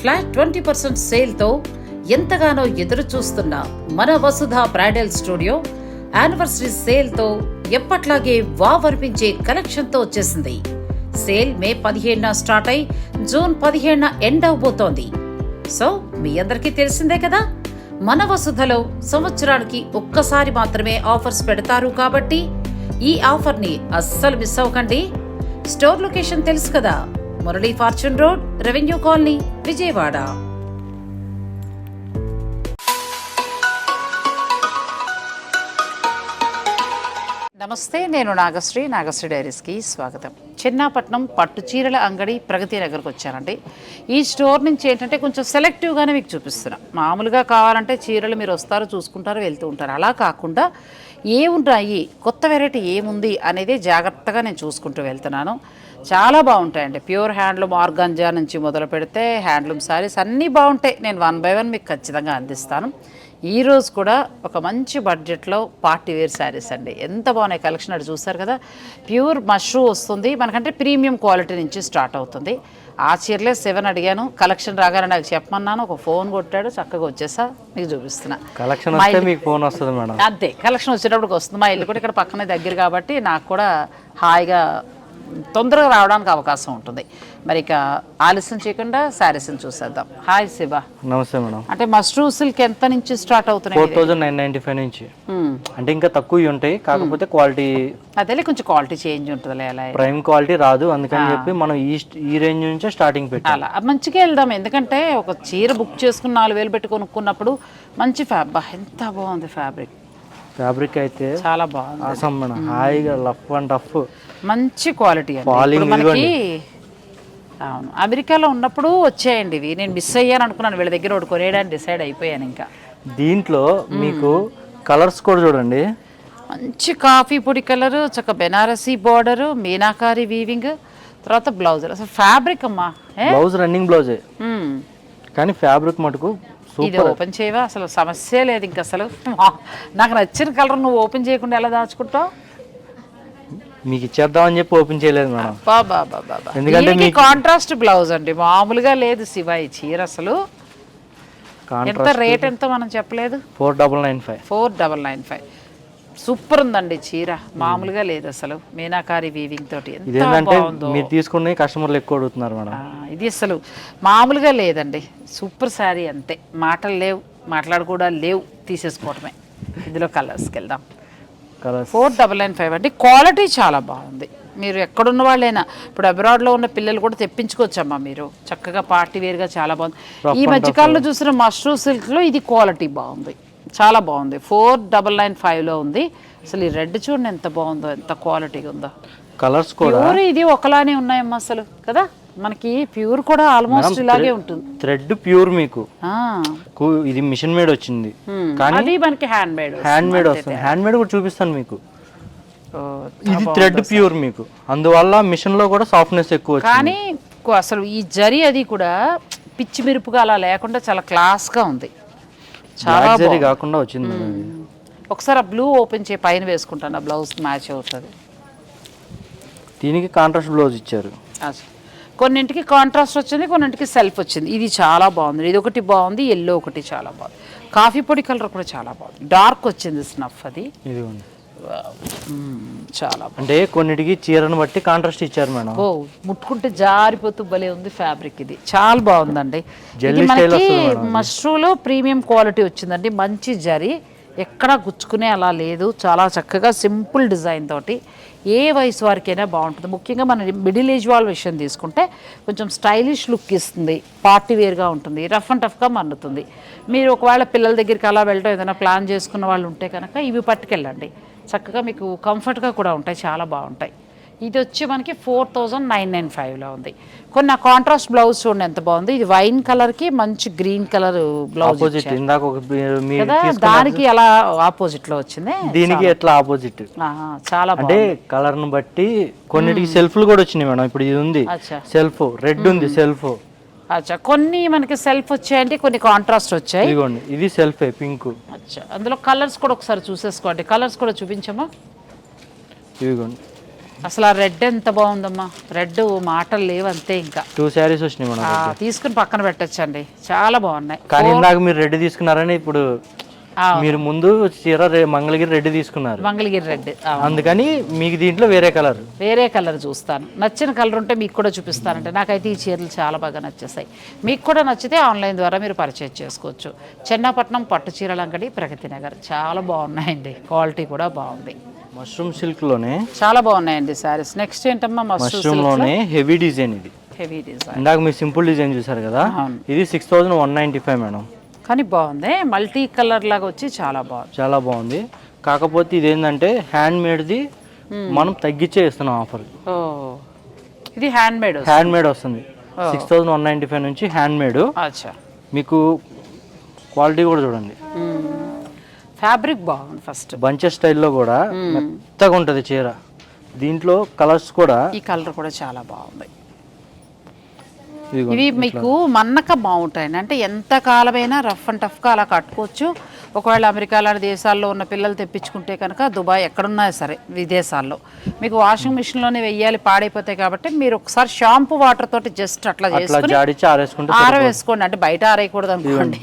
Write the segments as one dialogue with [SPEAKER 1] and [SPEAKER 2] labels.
[SPEAKER 1] Flat twenty percent సేల్తో ఎంతగానో ఎదురు చూస్తున్న మన వసుధ బ్రైడల్ స్టూడియో యానివర్సరీ సేల్తో ఎప్పట్లాగే వావర్పించే కలెక్షన్తో వచ్చేసింది. సేల్ మే పదిహేడున స్టార్ట్ అయి జూన్ పదిహేడున ఎండ్ అవబోతోంది. సో మీ అందరికీ తెలిసిందే కదా? మన వసుధలో సంవత్సరానికి ఒక్కసారి మాత్రమే ఆఫర్స్ పెడతారు కాబట్టి ఈ ఆఫర్ని అస్సలు మిస్ అవ్వకండి. స్టోర్ లొకేషన్ తెలుసు కదా? Murali fortune road revenue colony. Vijayawada. నమస్తే నేను నాగశ్రీ నాగశ్రీ డైరీస్కి స్వాగతం. చిన్నపట్నం పట్టు చీరల అంగడి ప్రగతి నగర్కి వచ్చానండి. ఈ స్టోర్ నుంచి ఏంటంటే కొంచెం సెలెక్టివ్గానే మీకు చూపిస్తున్నా. మామూలుగా కావాలంటే చీరలు మీరు వస్తారు చూసుకుంటారు వెళ్తూ ఉంటారు. అలా కాకుండా ఏముంటాయి కొత్త వెరైటీ ఏముంది అనేది జాగ్రత్తగా నేను చూసుకుంటూ వెళ్తున్నాను. చాలా బాగుంటాయండి. ప్యూర్ హ్యాండ్లూమ్ ఆర్గాంజా నుంచి మొదలు పెడితే హ్యాండ్లూమ్ శారీస్ అన్నీ బాగుంటాయి. నేను వన్ బై వన్ మీకు ఖచ్చితంగా అందిస్తాను. ఈ రోజు కూడా ఒక మంచి బడ్జెట్లో పార్టీ వేర్ శారీస్ అండి. ఎంత బాగున్నాయి కలెక్షన్ అది చూస్తారు కదా? ప్యూర్ మష్రూ వస్తుంది. మనకంటే ప్రీమియం క్వాలిటీ నుంచి స్టార్ట్ అవుతుంది. ఆ చీరలే సెవెన్ అడిగాను. కలెక్షన్ రాగానే నాకు చెప్పమన్నాను. ఒక ఫోన్ కొట్టాడు. చక్కగా వచ్చేసా. మీకు చూపిస్తున్నా.
[SPEAKER 2] కలెక్షన్ వస్తే మీకు ఫోన్ వస్తుంది మేడం.
[SPEAKER 1] అంతే. కలెక్షన్ వచ్చేటప్పటికి వస్తుంది. మా ఇల్లు కూడా ఇక్కడ పక్కనే దగ్గర కాబట్టి నాకు కూడా హాయిగా తొందరగా రావడానికి అవకాశం ఉంటుంది. మరి ఇక ఆలస్యం చేయకుండా శారీస్ని చూసేద్దాం. హాయ్ శివ.
[SPEAKER 2] నమస్తే మేడం.
[SPEAKER 1] అంటే మష్రూ సిల్క్ ఎంత నుంచి స్టార్ట్ అవుతున్నాయి?
[SPEAKER 2] Four thousand nine ninety five నుంచి.
[SPEAKER 1] మ్మ్.
[SPEAKER 2] అంటే ఇంకా తక్కువ ఉంటాయి కాకపోతే క్వాలిటీ
[SPEAKER 1] అదేలే కొంచెం క్వాలిటీ చేంజ్ ఉంటుందిలే అలా.
[SPEAKER 2] ప్రైమ్ క్వాలిటీ రాదు అందుకని చెప్పి మనం ఈ ఈ రేంజ్ నుంచే స్టార్టింగ్ పెట్టాం.
[SPEAKER 1] అలా. మంచిగా వెళ్దాం. ఎందుకంటే ఒక చీర బుక్ చేసుకుని నాలుగు వేలు పెట్టి కొనుక్కున్నప్పుడు మంచి ఫ్యాబ్ ఎంత బాగుంది ఫ్యాబ్రిక్.
[SPEAKER 2] ఫ్యాబ్రిక్ అయితే
[SPEAKER 1] చాలా బాగుంది.
[SPEAKER 2] మేడం. హాయిగా లఫ్ అండ్ టఫ్.
[SPEAKER 1] మంచి క్వాలిటీ అండి. మనకి అవును. అమెరికాలో ఉన్నప్పుడు వచ్చాయండి ఇవి. నేను మిస్ అయ్యాను అనుకున్నాను. వీళ్ళ దగ్గర ఒకటి కొనేయడానికి డిసైడ్ అయిపోయాను ఇంకా.
[SPEAKER 2] దీంట్లో మీకు కలర్స్ కూడా చూడండి.
[SPEAKER 1] మంచి కాఫీ పొడి కలరు చక్క బెనారసీ బార్డరు మీనాకారి వీవింగ్ తర్వాత బ్లౌజ్ అసలు ఫ్యాబ్రిక్ అమ్మా?
[SPEAKER 2] బ్లౌజ్ రన్నింగ్ బ్లౌజే. కానీ ఫ్యాబ్రిక్ మటుకు
[SPEAKER 1] ఇది ఓపెన్ చేయవా? అసలు సమస్య లేదు ఇంక అసలు. నాకు నచ్చిన కలర్ నువ్వు ఓపెన్ చేయకుండా ఎలా దాచుకుంటావు?
[SPEAKER 2] మీకు ఇచ్చేద్దామని చెప్పి ఓపెన్ చేయలేదు మేడం. ఎందుకంటే
[SPEAKER 1] కాంట్రాస్ట్ బ్లౌజ్ అండి. మామూలుగా లేదు శివ ఈ చీర అసలు. ఎంత రేట్ ఎంత మనం చెప్పలేదు?
[SPEAKER 2] Four double nine five.
[SPEAKER 1] Four double nine five. Super ఉందండి చీర. మామూలుగా లేదు అసలు. మీనాకారి వీవింగ్ తోటి.
[SPEAKER 2] మీరు తీసుకునే కస్టమర్లు ఎక్కువ అడుగుతున్నారు మేడం.
[SPEAKER 1] ఇది అసలు మామూలుగా లేదండి. సూపర్ శారీ అంతే. మాటలు లేవు మాట్లాడుకోవడా లేవు. తీసేసుకోవటమే. ఇందులో కలర్స్కి వెళ్దాం. ఫోర్ డబల్ నైన్ ఫైవ్ అంటే క్వాలిటీ చాలా బాగుంది. మీరు ఎక్కడున్న వాళ్ళైనా ఇప్పుడు అబ్రాడ్లో ఉన్న పిల్లలు కూడా తెప్పించుకోవచ్చమ్మా మీరు. చక్కగా పార్టీ వేర్గా చాలా బాగుంది. ఈ మధ్యకాలంలో చూసిన మష్రూ సిల్క్లో ఇది క్వాలిటీ బాగుంది. చాలా బాగుంది. ఫోర్ డబల్ నైన్ ఫైవ్లో ఉంది. అసలు ఈ రెడ్ చూడండి ఎంత బాగుందో ఎంత క్వాలిటీగా ఉందో.
[SPEAKER 2] కలర్స్ కూడా
[SPEAKER 1] ప్యూర్ ఇది ఒకలానే ఉన్నాయమ్మా అసలు కదా? మనకి ప్యూర్ కూడా ఆల్మోస్ట్ ఇలాగే ఉంటుంది.
[SPEAKER 2] థ్రెడ్ ప్యూర్ మీకు.
[SPEAKER 1] ఆ,
[SPEAKER 2] కు- ఇది మిషన్ మేడ్ వచ్చింది. కానీ
[SPEAKER 1] అది మనకి హ్యాండ్ మేడ్
[SPEAKER 2] హ్యాండ్ మేడ్ వస్తుంది. హ్యాండ్ మేడ్ కూడా చూపిస్తాను మీకు. ఇది థ్రెడ్ ప్యూర్ మీకు. అందువల్ల మిషన్లో కూడా సాఫ్ట్నెస్ ఎక్కువ వచ్చింది.
[SPEAKER 1] కానీ కు- అసలు ఈ జరి అది కూడా పిచ్చి మిరుపుగా అలా లేకుండా చాలా క్లాస్గా ఉంది. చాలా
[SPEAKER 2] Black జరీ
[SPEAKER 1] బాగుంది.
[SPEAKER 2] కాకుండా వచ్చింది ఇది.
[SPEAKER 1] ఒకసారి ఆ బ్లూ ఓపెన్ చేయి పైన వేసుకుంటాను. ఆ బ్లౌజ్ మ్యాచ్ అవుతుంది.
[SPEAKER 2] దీనికి కాంట్రాస్ట్ బ్లౌజ్ ఇచ్చారు.
[SPEAKER 1] కొన్నింటికి కాంట్రాస్ట్ వచ్చింది కొన్నింటికి సెల్ఫ్ వచ్చింది. ఇది చాలా బాగుంది. ఇది ఒకటి బాగుంది ఎల్లో ఒకటి చాలా బాగుంది. కాఫీ పొడి కలర్ కూడా చాలా బాగుంది. డార్క్ వచ్చింది స్నఫ్ అది. మ్మ్, చాలా
[SPEAKER 2] అంటే కొన్నిటికి చీరను బట్టి కాంట్రాస్ట్ ఇచ్చారు మేడం.
[SPEAKER 1] ఓ ముట్టుకుంటే జారిపోతూ భలే ఉంది ఫ్యాబ్రిక్ ఇది. చాలా బాగుందండి. ఇది మనకి. మష్రూలో ప్రీమియం క్వాలిటీ వచ్చిందండి. మంచి జరి. ఎక్కడా గుచ్చుకునే అలా లేదు. చాలా చక్కగా సింపుల్ డిజైన్ తోటి. ఏ వయసు వారికైనా బాగుంటుంది. ముఖ్యంగా మన మిడిల్ ఏజ్ వాళ్ళ విషయం తీసుకుంటే కొంచెం స్టైలిష్ లుక్ ఇస్తుంది. పార్టీ వేర్గా ఉంటుంది. రఫ్ అండ్ టఫ్గా మన్నుతుంది. మీరు ఒకవేళ పిల్లల దగ్గరికి అలా వెళ్ళడం ఏదైనా ప్లాన్ చేసుకున్న వాళ్ళు ఉంటే కనుక ఇవి పట్టుకెళ్ళండి. చక్కగా మీకు కంఫర్ట్గా కూడా ఉంటాయి చాలా బాగుంటాయి. ఇది వచ్చి మనకి ఫోర్ థౌజండ్ నైన్ నైన్ ఫైవ్లో ఉంది. కొన్ని కాంట్రాస్ట్ బ్లౌజ్ చూడండి ఎంత బాగుంది. ఇది వైన్ కలర్కి మంచి గ్రీన్ కలర్ బ్లౌజ్
[SPEAKER 2] ఆపోజిట్
[SPEAKER 1] దానికి అలా ఆపోజిట్లో వచ్చింది.
[SPEAKER 2] దీనికి ఎట్లా ఆపోజిట్
[SPEAKER 1] చాలా
[SPEAKER 2] అంటే
[SPEAKER 1] బాగుంది.
[SPEAKER 2] కలర్ను బట్టి కొన్నిటికి సెల్ఫ్లు కూడా వచ్చినాయి మేడం. ఇప్పుడు ఇది ఉంది. సెల్ఫ్ రెడ్ ఉంది సెల్ఫ్
[SPEAKER 1] అచ్చా. కొన్ని మనకి సెల్ఫ్ వచ్చాయంటే కొన్ని కాంట్రాస్ట్ వచ్చాయి.
[SPEAKER 2] ఇదిగోండి ఇది సెల్ఫ్ పింక్
[SPEAKER 1] అచ్చా. అందులో కలర్స్ కూడా ఒకసారి చూసేసుకోండి. కలర్స్ కూడా చూపించమ్మా.
[SPEAKER 2] ఇదిగోండి.
[SPEAKER 1] అసలు ఆ రెడ్ ఎంత బాగుందమ్మా. రెడ్ మాటలు లేవు అంతే ఇంకా.
[SPEAKER 2] టూ శారీస్ వచ్చినాయి
[SPEAKER 1] ఆ, తీసుకుని పక్కన పెట్టచ్చండి. చాలా బాగున్నాయి.
[SPEAKER 2] కానీ ఇందాక మీరు రెడ్ తీసుకున్నారని ఇప్పుడు. మీరు ముందు చీర మంగళగిరి రెడ్ తీసుకున్నారు.
[SPEAKER 1] మంగళగిరి రెడ్
[SPEAKER 2] అందుకని మీకు దీంట్లో వేరే కలర్.
[SPEAKER 1] వేరే కలర్ చూస్తాను. నచ్చిన కలర్ ఉంటే మీకు కూడా చూపిస్తానంటే నాకైతే ఈ చీరలు చాలా బాగా నచ్చేసాయి. మీకు కూడా నచ్చితే ఆన్లైన్ ద్వారా మీరు పర్చేజ్ చేసుకోవచ్చు. చెన్నాపట్నం పట్టు చీరల అంగడి ప్రగతి నగర్. చాలా బాగున్నాయండి. క్వాలిటీ కూడా బాగుంది.
[SPEAKER 2] మష్రూమ్ సిల్క్లోనే
[SPEAKER 1] చాలా బాగున్నాయండి సారీస్ నెక్స్ట్ ఏంటమ్మా
[SPEAKER 2] మష్రూమ్లోనే హెవీ డిజైన్ ఇది.
[SPEAKER 1] Heavy design.
[SPEAKER 2] ఇందాక మీరు సింపుల్ డిజైన్ చూసారు కదా. ఇది six thousand one ninety five madam.
[SPEAKER 1] కానీ బాగుంది. మల్టీ కలర్ లాగా వచ్చి చాలా బాగుంది.
[SPEAKER 2] చాలా బాగుంది. కాకపోతే ఇదేంటంటే హ్యాండ్ మేడ్ది మనం తగ్గించే ఇస్తున్నాం ఆఫర్.
[SPEAKER 1] ఇది హ్యాండ్ మేడ్
[SPEAKER 2] హ్యాండ్ మేడ్ వస్తుంది six thousand one ninety five నుంచి హ్యాండ్ మేడ్ మీకు క్వాలిటీ కూడా చూడండి.
[SPEAKER 1] ఫ్యాబ్రిక్ బాగుంది ఫస్ట్.
[SPEAKER 2] బంచెస్ స్టైల్లో కూడా మెత్తగా ఉంటుంది చీర. దీంట్లో కలర్స్ కూడా
[SPEAKER 1] ఈ కలర్ కూడా చాలా బాగుంది. ఇవి మీకు మన్నక బాగుంటాయి అంటే ఎంత కాలమైనా రఫ్ అండ్ టఫ్గా అలా కట్టుకోవచ్చు. ఒకవేళ అమెరికా లాంటి దేశాల్లో ఉన్న పిల్లలు తెప్పించుకుంటే కనుక దుబాయ్ ఎక్కడున్నా సరే విదేశాల్లో. మీకు వాషింగ్ మిషన్లోనే వెయ్యాలి పాడైపోతాయి కాబట్టి మీరు ఒకసారి షాంపూ వాటర్ తోటి జస్ట్ అట్లా చేసుకుని ఆరవేసుకోండి. అంటే బయట ఆరేయకూడదు అనుకోండి.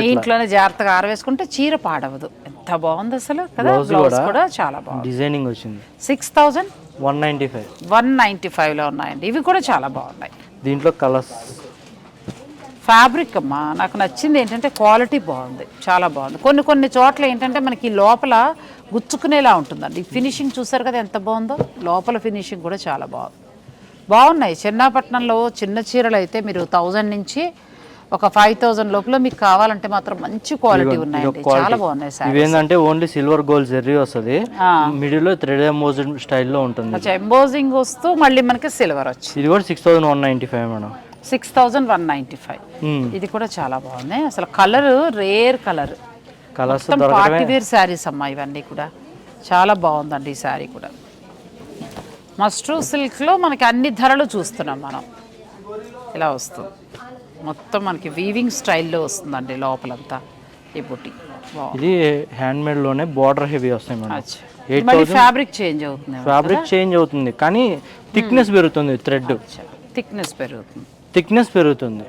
[SPEAKER 1] మీ ఇంట్లోనే జాగ్రత్తగా ఆరవేసుకుంటే చీర పాడవదు. ఎంత బాగుంది అసలు కదా? బ్లౌజ్ కూడా చాలా బాగుంది.
[SPEAKER 2] డిజైనింగ్ వచ్చింది.
[SPEAKER 1] Six thousand?
[SPEAKER 2] One ninety five.
[SPEAKER 1] One ninety ఫైవ్లో ఉన్నాయండి. ఇవి కూడా చాలా బాగున్నాయి.
[SPEAKER 2] దీంట్లో కలర్స్
[SPEAKER 1] ఫ్యాబ్రిక్ అమ్మా నాకు నచ్చింది ఏంటంటే క్వాలిటీ బాగుంది చాలా బాగుంది. కొన్ని కొన్ని చోట్ల ఏంటంటే మనకి లోపల గుచ్చుకునేలా ఉంటుందండి. ఫినిషింగ్ చూసారు కదా ఎంత బాగుందో? లోపల ఫినిషింగ్ కూడా చాలా బాగుంది. బాగున్నాయి. చిన్నపట్నంలో చిన్న చీరలు అయితే మీరు థౌజండ్ నుంచి ఒక ఫైవ్ థౌజండ్ లోపల మీకు కావాలంటే మాత్రం మంచి క్వాలిటీ ఉన్నాయండి. చాలా బాగున్నాయి సార్
[SPEAKER 2] ఇవేంటంటే ఓన్లీ సిల్వర్ గోల్డ్ జెర్రీ వస్తుంది. మిడిల్లో థ్రెడ్ ఎంబోజ్డ్ స్టైల్లో ఉంటుంది
[SPEAKER 1] ఎంబోజింగ్ వస్తూ మళ్ళీ మనకి సిల్వర్ వచ్చి.
[SPEAKER 2] ఇది కూడా six thousand one ninety five madam.
[SPEAKER 1] Six thousand one ninety five. ఇది కూడా చాలా బాగుంది అసలు colour rare colour
[SPEAKER 2] colours
[SPEAKER 1] party wear saris అమ్మా ఇవన్నీ కూడా. చాలా బాగుందండి ఈ శారీ కూడా. మస్ట్రూ సిల్క్లో మనకి అన్ని ధరలు చూస్తున్నాం మనం. ఇలా వస్తుంది. మొత్తం మనకి వీవింగ్ స్టైల్లో వస్తుందండి లోపలంతా ఈ బుట్టి.
[SPEAKER 2] ఇది హ్యాండ్ మేడ్లోనే బార్డర్ హెవీ వస్తాయి మేడం.
[SPEAKER 1] ఫ్యాబ్రిక్ చేంజ్ అవుతుంది
[SPEAKER 2] ఫ్యాబ్రిక్ చేంజ్ అవుతుంది కానీ థిక్నెస్ పెరుగుతుంది థ్రెడ్
[SPEAKER 1] థిక్నెస్ పెరుగుతుంది.
[SPEAKER 2] థిక్నెస్ పెరుగుతుంది.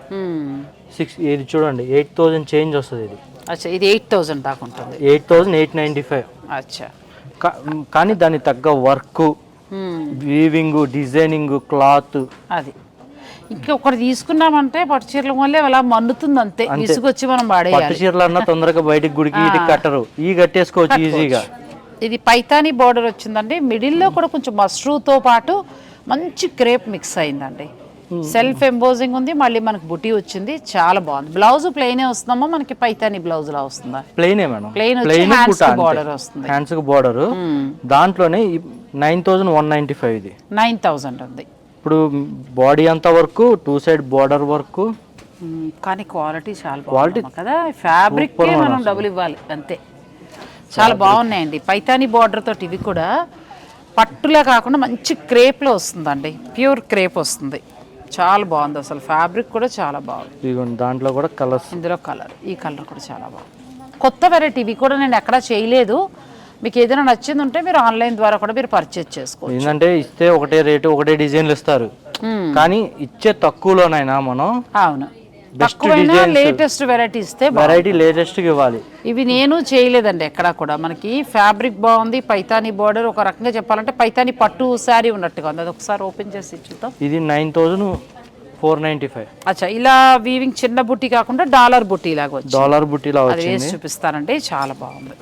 [SPEAKER 2] సిక్స్ ఇది చూడండి ఎయిట్ థౌజండ్ చేంజ్ వస్తుంది ఇది.
[SPEAKER 1] అచ్చా ఇది ఎయిట్ థౌజండ్ దాకా ఉంటుంది.
[SPEAKER 2] Eight thousand eight ninety five
[SPEAKER 1] అచ్చా
[SPEAKER 2] కానీ దానికి తగ్గ వర్క్. వీవింగ్ డిజైనింగ్ క్లాత్
[SPEAKER 1] అది. ఇంకా ఒకటి తీసుకున్నామంటే పట్టు చీరల వల్లే అలా మన్నుతుంది అంతే. విసుగొచ్చి మనం వాడేయాలి.
[SPEAKER 2] పట్టు చీరలు అన్నా తొందరగా బయటికి గుడికి ఇటుకి కట్టరు. ఈ కట్టేసుకోవచ్చు ఈజీగా.
[SPEAKER 1] ఇది పైతానీ బార్డర్ వచ్చిందండి. మిడిల్లో కూడా కొంచెం మస్రూతో పాటు మంచి క్రేప్ మిక్స్ అయిందండి. సెల్ఫ్ ఎంబోజింగ్ ఉంది మళ్ళీ మనకి బుటీ వచ్చింది. చాలా బాగుంది. బ్లౌజ్ ప్లెయినే వస్తుందమ్మా మనకి పైతానీ బ్లౌజ్ లా వస్తుందా?
[SPEAKER 2] ప్లెయినే
[SPEAKER 1] ప్లెయిన్ బార్డర్ వస్తుంది.
[SPEAKER 2] హ్యాండ్స్కి బార్డర్ దాంట్లోనే nine thousand one ninety five ఇది.
[SPEAKER 1] నైన్ థౌజండ్ ఉంది.
[SPEAKER 2] ఇప్పుడు బాడీ అంతా work two side border work.
[SPEAKER 1] కానీ క్వాలిటీ చాలా బాగుంది కదా. ఫ్యాబ్రిక్ మనం డబ్బులు ఇవ్వాలి అంతే. చాలా బాగున్నాయండి. పైతానీ బార్డర్ తోటి ఇవి కూడా పట్టులా కాకుండా మంచి క్రేప్లో వస్తుందండి. ప్యూర్ క్రేప్ వస్తుంది. చాలా బాగుంది అసలు. ఫ్యాబ్రిక్ కూడా చాలా బాగుంది.
[SPEAKER 2] దాంట్లో కూడా కలర్స్
[SPEAKER 1] ఇందులో కలర్ ఈ కలర్ కూడా చాలా బాగుంది. కొత్త వెరైటీ ఇవి కూడా నేను ఎక్కడా చేయలేదు. మీకు ఏదైనా నచ్చింది ఉంటే మీరు ఆన్లైన్ ద్వారా కూడా మీరు పర్చేజ్ చేసుకోవచ్చు.
[SPEAKER 2] ఏంటంటే ఇస్తే ఒకటే రేటు ఒకటే డిజైన్లు ఇస్తారు. కానీ ఇచ్చే తక్కువలోనైనా మనం
[SPEAKER 1] అవును. తక్కువైనా లేటెస్ట్ వెరైటీ ఇస్తే.
[SPEAKER 2] వెరైటీ లేటెస్ట్ ఇవ్వాలి.
[SPEAKER 1] ఇవి నేను చేయలేదండి ఎక్కడా కూడా. మనకి ఫ్యాబ్రిక్ బాగుంది పైతానీ బార్డర్ ఒక రకంగా చెప్పాలంటే పైతానీ పట్టు శారీ ఉన్నట్టుగా ఉంది. అది ఒకసారి ఓపెన్ చేసి చూద్దాం.
[SPEAKER 2] ఇది nine thousand four ninety five
[SPEAKER 1] అచ్చా ఇలా వీవింగ్ చిన్న బుట్టి కాకుండా డాలర్ బుట్టి లాగా
[SPEAKER 2] డాలర్ వచ్చింది
[SPEAKER 1] వేసి చూపిస్తానండి చాలా బాగుంది.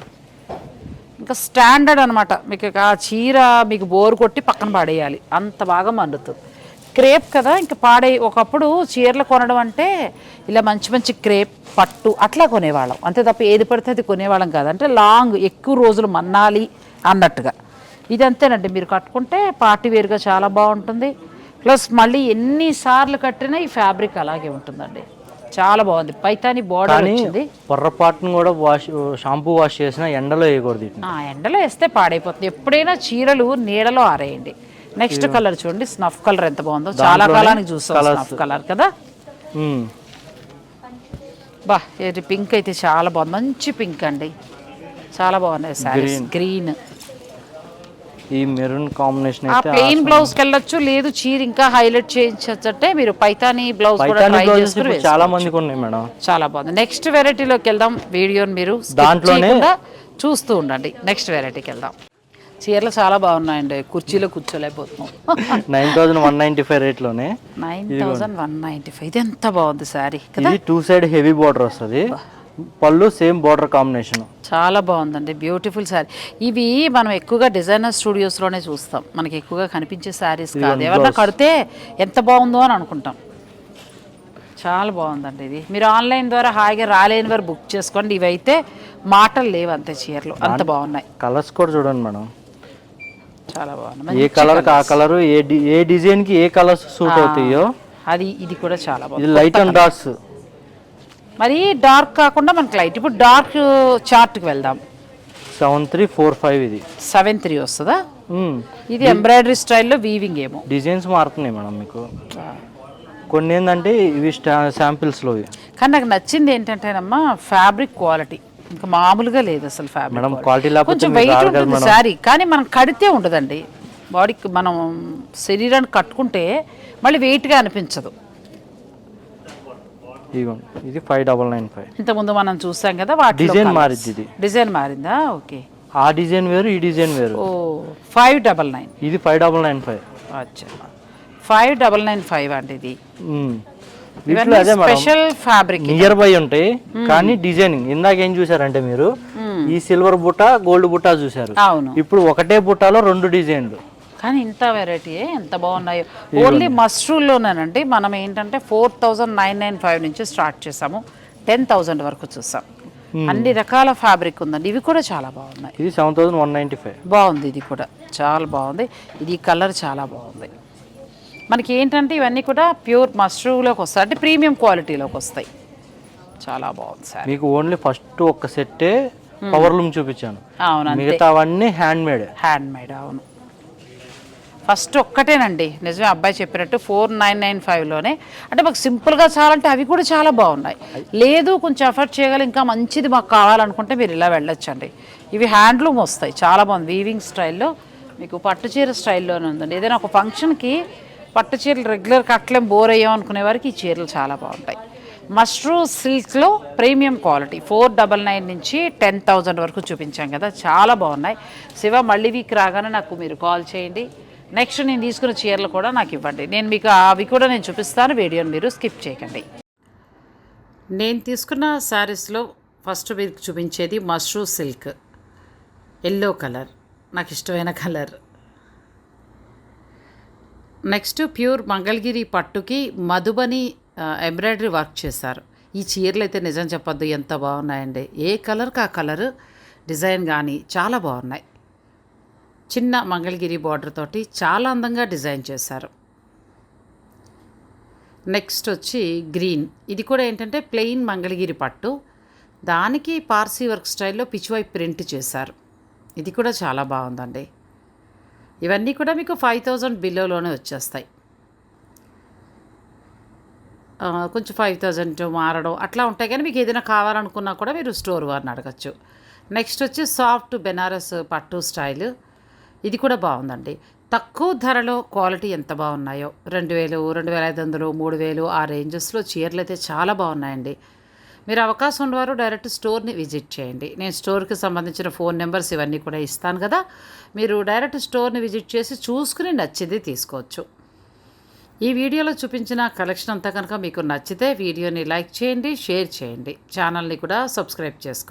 [SPEAKER 1] ఇంకా స్టాండర్డ్ అనమాట మీకు ఆ చీర మీకు బోర్ కొట్టి పక్కన పాడేయాలి. అంత బాగా మండుతుంది. క్రేప్ కదా ఇంకా పాడే ఒకప్పుడు చీరలు కొనడం అంటే ఇలా మంచి మంచి క్రేప్ పట్టు అట్లా కొనేవాళ్ళం. అంతే తప్ప ఏది పడితే అది కొనేవాళ్ళం కాదు. అంటే లాంగ్ ఎక్కువ రోజులు మన్నాలి అన్నట్టుగా. ఇది అంతేనండి మీరు కట్టుకుంటే పార్టీ వేరుగా చాలా బాగుంటుంది. ప్లస్ మళ్ళీ ఎన్నిసార్లు కట్టినా ఈ ఫ్యాబ్రిక్ అలాగే ఉంటుందండి. చాలా బాగుంది. పైతాని బార్డర్ వచ్చింది.
[SPEAKER 2] పొర్రపాటును కూడా వాష్ షాంపూ వాష్ చేసినా ఎండలో వేయకూడదు
[SPEAKER 1] ఎండలో వేస్తే పాడైపోతుంది. ఎప్పుడైనా చీరలు నీడలో ఆరేయండి. నెక్స్ట్ కలర్ చూడండి. స్నఫ్ కలర్ ఎంత బాగుందో. చాలా కాలానికి చూస్తాం స్నఫ్ కలర్ కదా. బా ఇది పింక్ అయితే చాలా బాగుంది. మంచి పింక్ అండి. చాలా బాగున్నాయి శారీస్ గ్రీన్
[SPEAKER 2] ఈ మెరూన్ కాంబినేషన్
[SPEAKER 1] ఆ
[SPEAKER 2] అయితే
[SPEAKER 1] ప్లెయిన్ బ్లౌజ్కి వెళ్ళొచ్చు లేదు చీర ఇంకా హైలైట్ చేయించచ్చు అంటే మీరు పైతాని బ్లౌజ్ కూడా ట్రై చేసుకుని
[SPEAKER 2] చాలా మందికి ఉన్నాయి మేడం.
[SPEAKER 1] చాలా బాగుంది. నెక్స్ట్ వెరైటీలోకి వెళ్దాం. వీడియోని మీరు
[SPEAKER 2] దాంట్లోనే-
[SPEAKER 1] చూస్తూ ఉండండి. నెక్స్ట్ వెరైటీకి వెళ్దాం. చీరలు చాలా బాగున్నాయండి. కుర్చీలో కూర్చోలేకపోతున్నాం.
[SPEAKER 2] Nine one ninety five రేట్లోనే.
[SPEAKER 1] Nine thousand one ninety five. ఇది ఎంత బాగుంది
[SPEAKER 2] ఇది టూ సైడ్ హెవీ బార్డర్ వస్తుంది. పళ్ళు సేమ్ బార్డర్ కాంబినేషన్.
[SPEAKER 1] చాలా బాగుందండి బ్యూటిఫుల్ శారీ ఇవి మనం ఎక్కువగా డిజైనర్ స్టూడియోస్లోనే చూస్తాం. మనకి ఎక్కువగా కనిపించే శారీస్ కాదు. ఎవరన్నా కడితే ఎంత బాగుందో అని అనుకుంటాం. చాలా బాగుందండి ఇది. మీరు ఆన్లైన్ ద్వారా హాయిగా రాలేని వారు బుక్ చేసుకోండి. ఇవైతే మాటలు లేవు అంతే చీరలు. అంత బాగున్నాయి.
[SPEAKER 2] కలర్స్ కూడా చూడండి మేడం.
[SPEAKER 1] చాలా బాగున్నాయి
[SPEAKER 2] ఏ కలర్ ఆ కలర్ ఏ ఏ డిజైన్కి ఏ కలర్స్ సూట్ అవుతాయో
[SPEAKER 1] అది ఇది కూడా చాలా బాగుంది.
[SPEAKER 2] లైట్ అండ్ డార్క్స్
[SPEAKER 1] మరి డార్క్ కాకుండా మనకి లైట్. ఇప్పుడు డార్క్ చార్ట్కి వెళ్దాం.
[SPEAKER 2] సెవెన్ త్రీ ఫోర్ ఫైవ్ ఇది.
[SPEAKER 1] సెవెన్ త్రీ వస్తుందా. ఇది ఎంబ్రాయిడరీ స్టైల్లో వీవింగ్ ఏమో.
[SPEAKER 2] డిజైన్స్ మారుతున్నాయి మేడం మీకు. కొన్ని ఏంటంటే ఇవి శాంపిల్స్లో
[SPEAKER 1] కానీ నాకు నచ్చింది ఏంటంటేనమ్మా ఫ్యాబ్రిక్ క్వాలిటీ ఇంకా మామూలుగా లేదు అసలు ఫ్యాబ్రిక్
[SPEAKER 2] మేడం క్వాలిటీ
[SPEAKER 1] కొంచెం వెయిట్ ఉంటుంది శారీ కానీ మనం కడితే ఉండదండి. బాడీకి మనం శరీరాన్ని కట్టుకుంటే మళ్ళీ వెయిట్గా అనిపించదు.
[SPEAKER 2] ఇదిగోండి ఇది ఫైవ్ డబల్ నైన్ ఫైవ్
[SPEAKER 1] ఇంతకుముందు మనం చూసాం కదా వాటి
[SPEAKER 2] డిజైన్ మారిద్ది ఇది.
[SPEAKER 1] డిజైన్ మారిందా? ఓకే.
[SPEAKER 2] ఆ డిజైన్ వేరు ఈ డిజైన్ వేరు.
[SPEAKER 1] ఓ ఫైవ్ డబల్ నైన్
[SPEAKER 2] ఇది ఫైవ్ డబల్ నైన్ ఫైవ్
[SPEAKER 1] అచ్చా. ఫైవ్ డబల్ నైన్ ఫైవ్ అండి ఇది. స్పెషల్ ఫ్యాబ్రిక్
[SPEAKER 2] నియర్ బై ఉంటాయి కానీ డిజైనింగ్ ఇందాక ఏం చూసారంటే మీరు? ఈ సిల్వర్ బుట్ట గోల్డ్ బుట్ట చూసారు. ఇప్పుడు ఒకటే బుట్టలో రెండు డిజైన్లు
[SPEAKER 1] కానీ ఇంత వెరైటీ ఎంత బాగున్నాయో. ఓన్లీ మస్ట్రూల్లోనేనండి మనం ఏంటంటే four thousand nine nine five నుంచి స్టార్ట్ చేసాము టెన్ థౌజండ్ వరకు చూసాం. అన్ని రకాల ఫ్యాబ్రిక్ ఉందండి ఇవి కూడా చాలా బాగున్నాయి.
[SPEAKER 2] ఇది seven thousand one ninety five
[SPEAKER 1] బాగుంది ఇది కూడా చాలా బాగుంది. ఇది కలర్ చాలా బాగుంది. మనకి ఏంటంటే ఇవన్నీ కూడా ప్యూర్ మస్ట్రూలోకి వస్తాయి అంటే ప్రీమియం క్వాలిటీలోకి వస్తాయి. చాలా బాగుంది సార్.
[SPEAKER 2] మీకు ఓన్లీ ఫస్ట్ ఒక్క సెట్టే పవర్ లూమ్ చూపించాను. మిగతా అవన్నీ హ్యాండ్ మేడ్
[SPEAKER 1] హ్యాండ్ మేడ్ అవును. ఫస్ట్ ఒక్కటేనండి. నిజమే అబ్బాయి చెప్పినట్టు ఫోర్ నైన్ నైన్ ఫైవ్లోనే. అంటే మాకు సింపుల్గా చాలంటే అవి కూడా చాలా బాగున్నాయి. లేదు కొంచెం ఎఫర్ట్ చేయగల ఇంకా మంచిది మాకు కావాలనుకుంటే మీరు ఇలా వెళ్ళొచ్చండి. ఇవి హ్యాండ్లూమ్ వస్తాయి చాలా బాగుంది. వీవింగ్ స్టైల్లో మీకు పట్టు చీర స్టైల్లోనే ఉందండి. ఏదైనా ఒక ఫంక్షన్కి పట్టు చీరలు రెగ్యులర్ కట్టలేం బోర్ అయ్యాం అనుకునే వారికి ఈ చీరలు చాలా బాగుంటాయి. మష్రూ సిల్క్లో premium quality four double nine నుంచి టెన్ థౌజండ్ వరకు చూపించాం కదా చాలా బాగున్నాయి. శివ మళ్ళీ వీక్ రాగానే నాకు మీరు కాల్ చేయండి. నెక్స్ట్ నేను తీసుకున్న చీరలు కూడా నాకు ఇవ్వండి. నేను మీకు అవి కూడా నేను చూపిస్తాను. వీడియోని మీరు స్కిప్ చేయకండి. నేను తీసుకున్న శారీస్లో ఫస్ట్ మీకు చూపించేది మష్రూ సిల్క్. Yellow colour. నాకు ఇష్టమైన కలర్. నెక్స్ట్ ప్యూర్ మంగళగిరి పట్టుకి మధుబని ఎంబ్రాయిడరీ వర్క్ చేశారు. ఈ చీరలు అయితే నిజం చెప్పొద్దు ఎంత బాగున్నాయండి. ఏ కలర్కి ఆ కలర్? డిజైన్ కానీ చాలా బాగున్నాయి. చిన్న మంగళగిరి బార్డర్ తోటి చాలా అందంగా డిజైన్ చేశారు. నెక్స్ట్ వచ్చి గ్రీన్. ఇది కూడా ఏంటంటే ప్లెయిన్ మంగళగిరి పట్టు. దానికి పార్సీ వర్క్ స్టైల్లో పిచ్చివై ప్రింట్ చేశారు. ఇది కూడా చాలా బాగుందండి. ఇవన్నీ కూడా మీకు ఫైవ్ థౌజండ్ బిలోలోనే వచ్చేస్తాయి. కొంచెం ఫైవ్ థౌజండ్ మారడం అట్లా ఉంటాయి కానీ మీకు ఏదైనా కావాలనుకున్నా కూడా మీరు స్టోర్ వారిని అడగచ్చు. నెక్స్ట్ వచ్చి సాఫ్ట్ బెనారస్ పట్టు స్టైల్. ఇది కూడా బాగుందండి. తక్కువ ధరలో క్వాలిటీ ఎంత బాగున్నాయో? రెండు వేలు రెండు వేల ఐదు వందలు మూడు వేలు ఆ రేంజెస్లో చీరలు అయితే చాలా బాగున్నాయండి. మీరు అవకాశం ఉన్నవారు డైరెక్ట్ స్టోర్ని విజిట్ చేయండి. నేను స్టోర్కి సంబంధించిన ఫోన్ నెంబర్స్ ఇవన్నీ కూడా ఇస్తాను కదా. మీరు డైరెక్ట్ స్టోర్ని విజిట్ చేసి చూసుకుని నచ్చింది తీసుకోవచ్చు. ఈ వీడియోలో చూపించిన కలెక్షన్ అంతా కనుక మీకు నచ్చితే వీడియోని లైక్ చేయండి షేర్ చేయండి. ఛానల్ని కూడా సబ్స్క్రైబ్ చేసుకోండి.